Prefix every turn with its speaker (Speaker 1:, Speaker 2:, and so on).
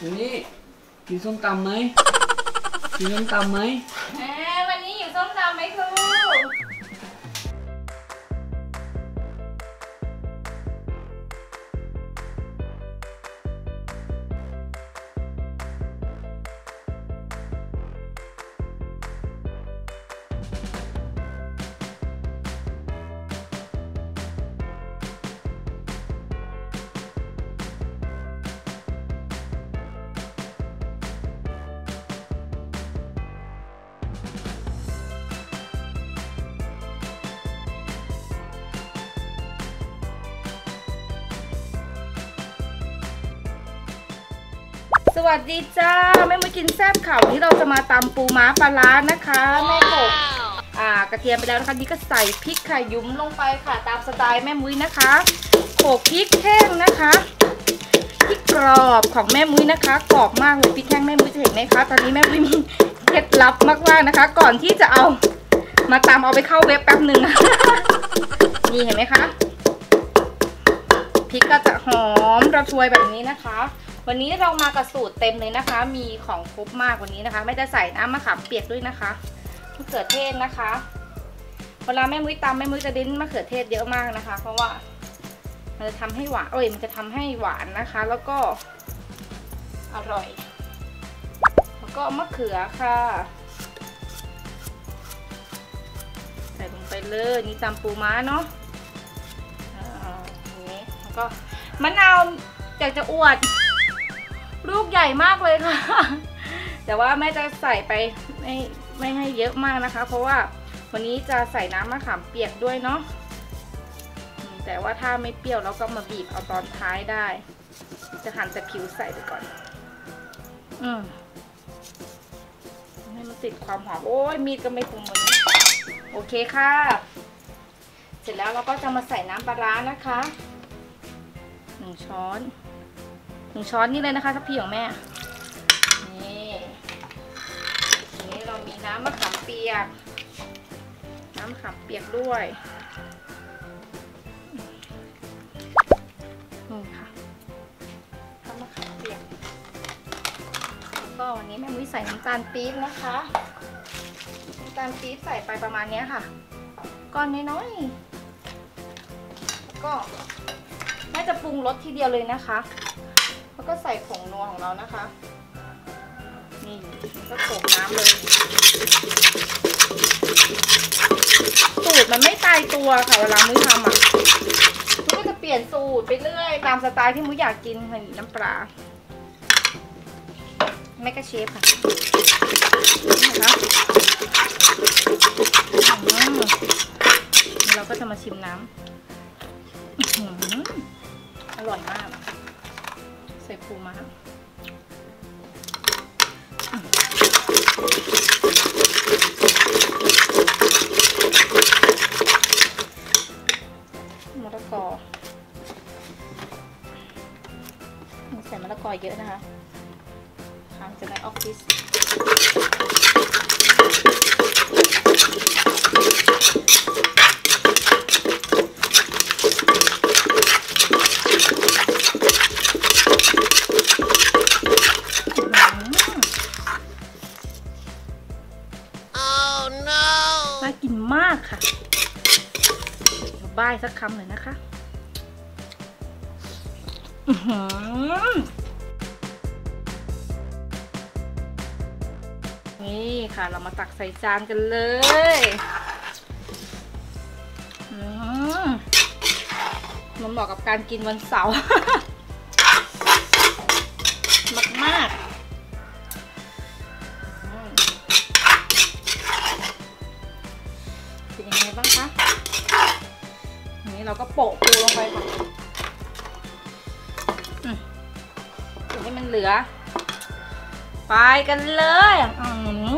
Speaker 1: นี่กินส้มตำไหมกินส้มตำไหม
Speaker 2: สวัสดีจ้าแม่มุ้ยกินแซ่บข่าววันนี้เราจะมาตำปูม้าปลาร้านะคะ แม่โขลกอ่ากระเทียมไปแล้วนะคะนี่ก็ใส่พริกไข่ยุ้มลงไปค่ะตามสไตล์แม่มุ้ยนะคะโขลกพริกแห้งนะคะพริกกรอบของแม่มุ้ยนะคะกรอบมากเลยพริกแห้งแม่มุ้ยจะเห็นไหมคะตอนนี้แม่มุ้ยมีเคล็ดลับมากๆนะคะ ก่อนที่จะเอามาตำเอาไปเข้าเว็บแป๊บหนึ่งนี่เห็นไหมคะพริกก็จะหอมระทวยแบบนี้นะคะ วันนี้เรามากับสูตรเต็มเลยนะคะ มีของครบมากวันนี้นะคะ ไม่ได้ใส่น้ำมะขามเปียกด้วยนะคะมะเขือเทศนะคะ เวลาแม่มุ้ยตำแม่มุ้ยจะดิ้นมะเขือเทศเยอะมากนะคะ เพราะว่ามันจะทำให้หวานเอ้ยมันจะทำให้หวานนะคะ แล้วก็อร่อย แล้วก็มะเขือค่ะใส่ลงไปเลยนี่ตำปูม้าเนาะอ่าอย่างนี้แล้วก็มะนาวอยากจะอวด ลูกใหญ่มากเลยค่ะ แต่ว่าแม่จะใส่ไปไม่ไม่ให้เยอะมากนะคะ เพราะว่าวันนี้จะใส่น้ำมะขามเปียกด้วยเนาะแต่ว่าถ้าไม่เปรี้ยวเราก็มาบีบเอาตอนท้ายได้ จะหั่นแต่ผิวใส่ไปก่อน อืมให้มันติดความหอมโอ้ยมีดก็ไม่คมมือโอเคค่ะ เสร็จแล้วเราก็จะมาใส่น้ำปลาร้านะคะหนึ่งช้อน หนึ่งช้อนนี่เลยนะคะทัพพีของแม่ นี่ทีนี้เรามีน้ำมะขามเปียก น้ำมะขามเปียกด้วยนี่ค่ะน้ำมะขามเปียกแล้วก็วันนี้แม่มุ้ยใส่น้ำตาลปี๊บนะคะน้ำตาลปี๊บใส่ไปประมาณนี้ค่ะ ก้อนน้อยๆแล้วก็แม่จะปรุงรสทีเดียวเลยนะคะ แล้วก็ใส่ผงนัวของเรานะคะนี่นี่ก็โขกน้ำเลย สูตรมันไม่ตายตัวค่ะเวลามุ้ยทำอะมุ้ยก็จะเปลี่ยนสูตรไปเรื่อย ตามสไตล์ที่มุ้ยอยากกินค่ะนี่น้ำปลาแม่ก็เชฟค่ะนะคะอืมเราก็จะมาชิมน้ำอร่อยมาก ใส่ปูมาอืมมะกอใส่มะละกอเยอะนะคะทางจะในออฟฟิศ ค่ะบ้ายสักคำเลยนะคะนี่ค่ะเรามาตักใส่จานกันเลยมันเหมาะกับการกินวันเสาร์มากๆ เราก็โปะปูลงไปค่ะให้มันเหลือ ไปกันเลยอืม